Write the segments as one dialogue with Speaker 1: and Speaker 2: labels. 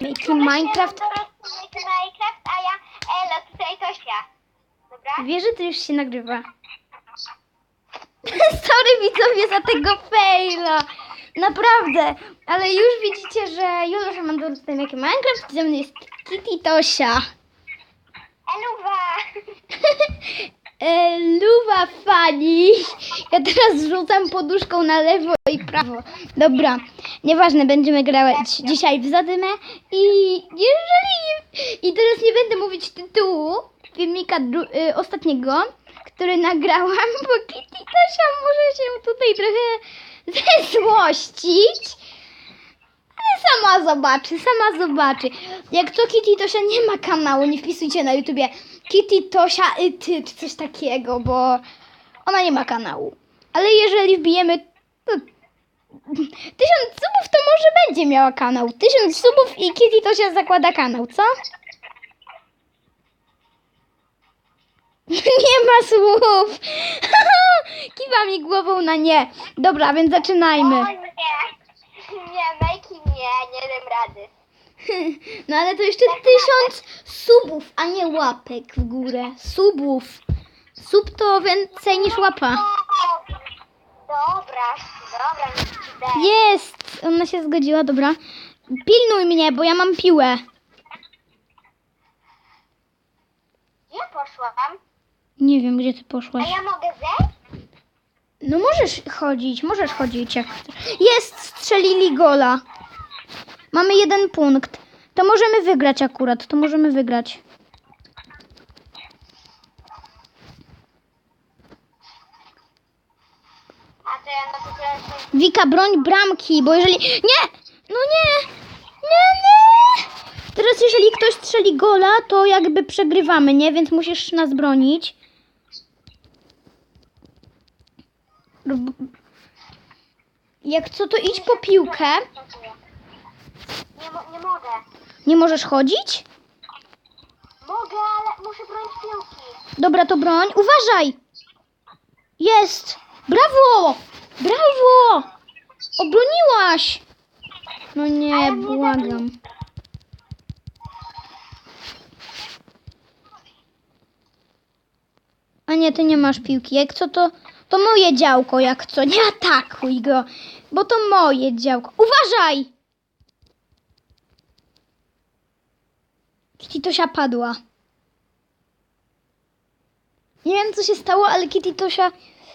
Speaker 1: Make Minecraft.
Speaker 2: Make Minecraft, a ja Elo, tutaj Tosia. Dobra?
Speaker 1: Wiesz, że to już się nagrywa. Sorry widzowie za tego faila. Naprawdę. Ale już widzicie, że Juliusz ma dostęp jak Minecraft. Ze mną jest Kitty Tosia.
Speaker 2: Eluwa!
Speaker 1: E, Luwa Fani. Ja teraz rzucam poduszką na lewo prawo. Dobra, nieważne, będziemy grać dzisiaj w zadymę i jeżeli... I teraz nie będę mówić tytułu filmika y, ostatniego, który nagrałam, bo Kitty Tosia może się tutaj trochę zezłościć. Ale sama zobaczy, sama zobaczy. Jak co Kitty Tosia nie ma kanału, nie wpisujcie na YouTubie Kitty Tosia y, ty, czy coś takiego, bo ona nie ma kanału. Ale jeżeli wbijemy tysiąc subów, to może będzie miała kanał. Tysiąc subów i Kitty Tosia zakłada kanał, co? nie ma słów. Kiwa mi głową na nie. Dobra, więc zaczynajmy.
Speaker 2: O nie! Nie, Majki nie, nie dam rady.
Speaker 1: No ale to jeszcze tysiąc subów, a nie łapek w górę. Subów. Sub to więcej niż łapa.
Speaker 2: Dobra, dobra.
Speaker 1: Jest! Ona się zgodziła, dobra. Pilnuj mnie, bo ja mam piłę.
Speaker 2: Gdzie poszłam?
Speaker 1: Nie wiem, gdzie ty
Speaker 2: A
Speaker 1: poszłaś.
Speaker 2: ja mogę zejść?
Speaker 1: No możesz chodzić, możesz chodzić jak chcesz. Jest! Strzelili gola. Mamy jeden punkt. To możemy wygrać akurat, to możemy wygrać.
Speaker 2: A to ja na to teraz...
Speaker 1: Wika, broń bramki, bo jeżeli... Nie! No nie! Nie, nie! Teraz jeżeli ktoś strzeli gola, to jakby przegrywamy, nie? Więc musisz nas bronić. Jak co, to idź po piłkę.
Speaker 2: Nie mogę.
Speaker 1: Nie możesz chodzić?
Speaker 2: Mogę, ale muszę bronić piłki.
Speaker 1: Dobra, to broń. Uważaj! Jest! Brawo! Brawo! Obroniłaś! No nie, błagam. A nie, ty nie masz piłki. Jak co, to, to moje działko, jak co. Nie atakuj go, bo to moje działko. Uważaj! Kitty Tosia padła. Nie wiem, co się stało, ale Kitty Tosia...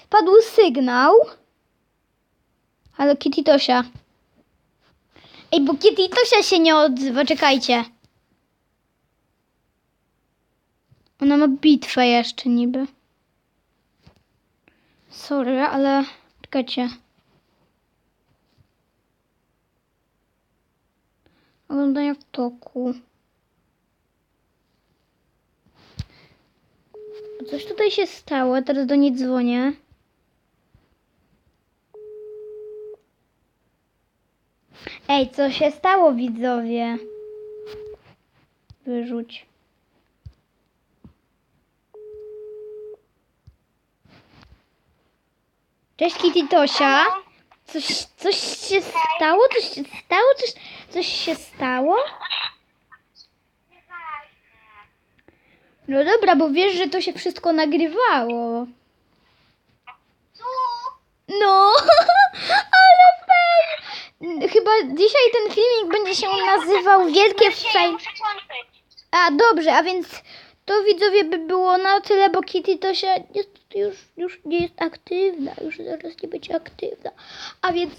Speaker 1: Padł sygnał. Ale Kitty Tosia... Ej, bo Kitty Tosia się nie odzywa, czekajcie. Ona ma bitwę jeszcze niby. Sorry, ale... Czekajcie. Oglądania w toku. Coś tutaj się stało, teraz do niej dzwonię. Ej, co się stało, widzowie? Wyrzuć. Cześć Kitty Tosia. Coś, coś się stało? Coś się stało? Coś, coś się stało? No dobra, bo wiesz, że to się wszystko nagrywało. No. Chyba dzisiaj ten filmik będzie się nazywał Wielkie Fej. A dobrze, a więc to widzowie by było na tyle, bo Kitty to się jest, już, już nie jest aktywna, już zaraz nie będzie aktywna. A więc